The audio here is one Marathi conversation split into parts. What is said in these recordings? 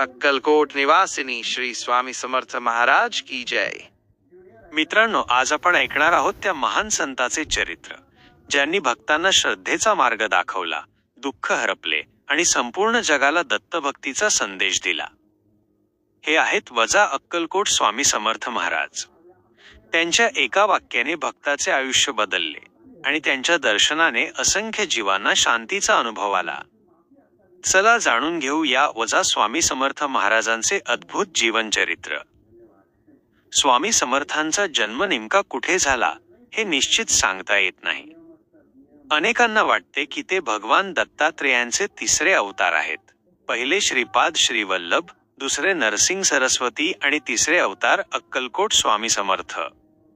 अक्कलकोट निवासिनी श्री स्वामी समर्थ महाराज की जय. मित्रांनो आज आपण ऐकणार आहोत त्या महान संताचे चरित्र ज्यांनी भक्तांना श्रद्धेचा मार्ग दाखवला दुःख हरपले आणि संपूर्ण जगाला दत्तभक्तीचा संदेश दिला. हे आहेत वजा अक्कलकोट स्वामी समर्थ महाराज. त्यांच्या एका वाक्याने भक्ताचे आयुष्य बदलले आणि त्यांच्या दर्शनाने असंख्य जीवांना शांतीचा अनुभव आला. चला जाणून घेऊ या वजा स्वामी समर्थ महाराजांचे अद्भुत जीवनचरित्र. स्वामी समर्थांचा जन्म नेमका कुठे झाला हे निश्चित सांगता येत नाही. अनेकांना वाटते की ते भगवान दत्तात्रेयांचे तिसरे अवतार आहेत. पहिले श्रीपाद श्रीवल्लभ दुसरे नरसिंग सरस्वती आणि तिसरे अवतार अक्कलकोट स्वामी समर्थ.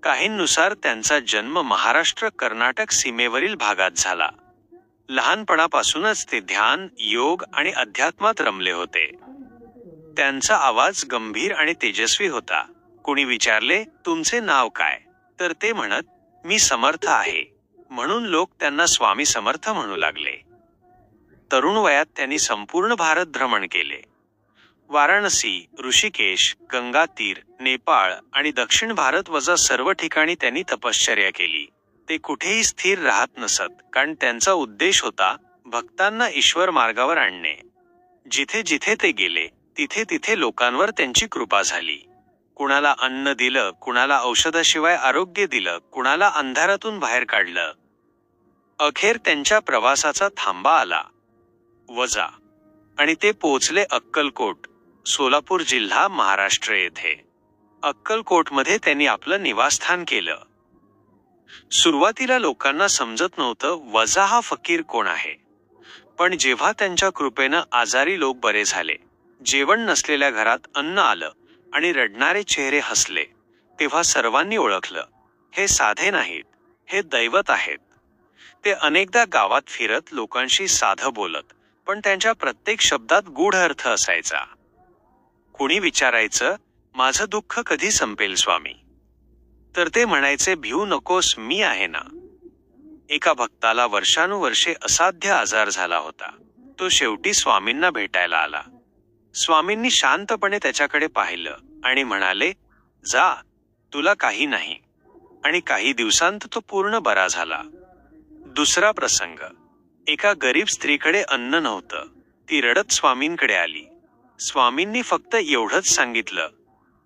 काहींनुसार त्यांचा जन्म महाराष्ट्र कर्नाटक सीमेवरील भागात झाला. लहानपणापासूनच ते ध्यान योग आणि अध्यात्मात रमले होते. त्यांचा आवाज गंभीर आणि तेजस्वी होता. कुणी विचारले तुमचे नाव काय? तर ते म्हणत मी समर्थ आहे. म्हणून लोक त्यांना स्वामी समर्थ म्हणू लागले. तरुण वयात त्यांनी संपूर्ण भारत भ्रमण केले. वाराणसी ऋषिकेश गंगातीर नेपाळ आणि दक्षिण भारत वजा सर्व ठिकाणी त्यांनी तपश्चर्या केली. ते कुठेही स्थिर राहत नसत कारण त्यांचा उद्देश होता भक्तांना ईश्वर मार्गावर आणणे. जिथे जिथे ते गेले तिथे तिथे लोकांवर त्यांची कृपा झाली. कुणाला अन्न दिलं कुणाला औषधाशिवाय आरोग्य दिलं कुणाला अंधारातून बाहेर काढलं. अखेर त्यांच्या प्रवासाचा थांबा आला. वजा. आणि ते पोचले अक्कलकोट सोलापूर जिल्हा महाराष्ट्र येथे. अक्कलकोटमध्ये त्यांनी आपलं निवासस्थान केलं. सुरुवातीला लोकांना समजत नव्हतं वजा हा फकीर कोण आहे. पण जेव्हा त्यांच्या कृपेनं आजारी लोक बरे झाले जेवण नसलेल्या घरात अन्न आलं आणि रडणारे चेहरे हसले तेव्हा सर्वांनी ओळखलं हे साधे नाहीत हे दैवत आहेत. ते अनेकदा गावात फिरत लोकांशी साधं बोलत पण त्यांच्या प्रत्येक शब्दात गूढ अर्थ असायचा. कुणी विचारायचं माझं दुःख कधी संपेल स्वामी? तर ते म्हणायचे भिऊ नकोस मी आहे ना. एका भक्ताला वर्षानुवर्षे असाध्य आजार झाला होता. तो शेवटी स्वामींना भेटायला आला. स्वामींनी शांतपणे त्याच्याकडे पाहिलं आणि म्हणाले जा तुला काही नाही. आणि काही दिवसांत तो पूर्ण बरा झाला. दुसरा प्रसंग. एका गरीब स्त्रीकडे अन्न नव्हतं. ती रडत स्वामींकडे आली. स्वामींनी फक्त एवढंच सांगितलं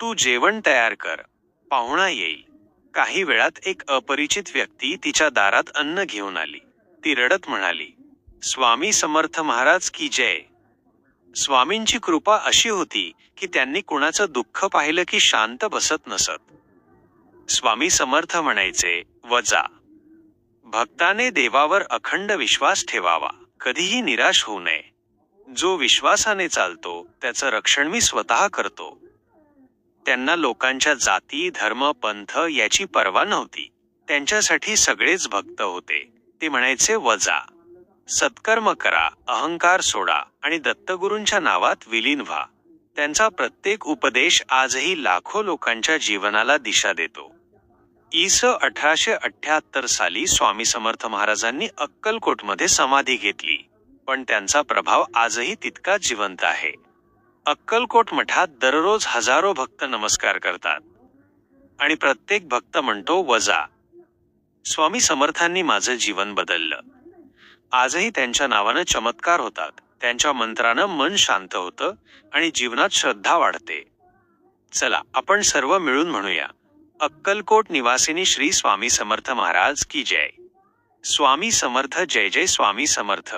तू जेवण तयार कर पाहुणा येईल. काही वेळात एक अपरिचित व्यक्ती तिच्या दारात अन्न घेऊन आली. ती रडत म्हणाली स्वामी समर्थ महाराज की जय. स्वामींची कृपा अशी होती की त्यांनी कुणाचं दुःख पाहिलं की शांत बसत नसत. स्वामी समर्थ म्हणायचे वजा. भक्ताने देवावर अखंड विश्वास ठेवावा. कधीही निराश होऊ नये. जो विश्वासाने चालतो त्याचं रक्षण मी स्वतः करतो. त्यांना लोकांच्या जाती धर्म पंथ याची पर्वा नव्हती. त्यांच्यासाठी सगळेच भक्त होते. ते म्हणायचे वजा. सत्कर्म करा अहंकार सोडा आणि दत्तगुरूंच्या नावात विलीन व्हा. त्यांचा प्रत्येक उपदेश आजही लाखो लोकांच्या जीवनाला दिशा देतो. इस अठराशे अठ्याहत्तर साली स्वामी समर्थ महाराजांनी अक्कलकोटमध्ये समाधी घेतली. पण त्यांचा प्रभाव आजही तितकाच जिवंत आहे. अक्कलकोट मठात दररोज हजारो भक्त नमस्कार करतात. आणि प्रत्येक भक्त म्हणतो वजा. स्वामी समर्थांनी माझं जीवन बदललं. आजही त्यांच्या नावानं चमत्कार होतात. त्यांच्या मंत्रानं मन शांत होतं आणि जीवनात श्रद्धा वाढते. चला आपण सर्व मिळून म्हणूया. अक्कलकोट निवासिनी श्री स्वामी समर्थ महाराज की जय. स्वामी समर्थ जय जय स्वामी समर्थ.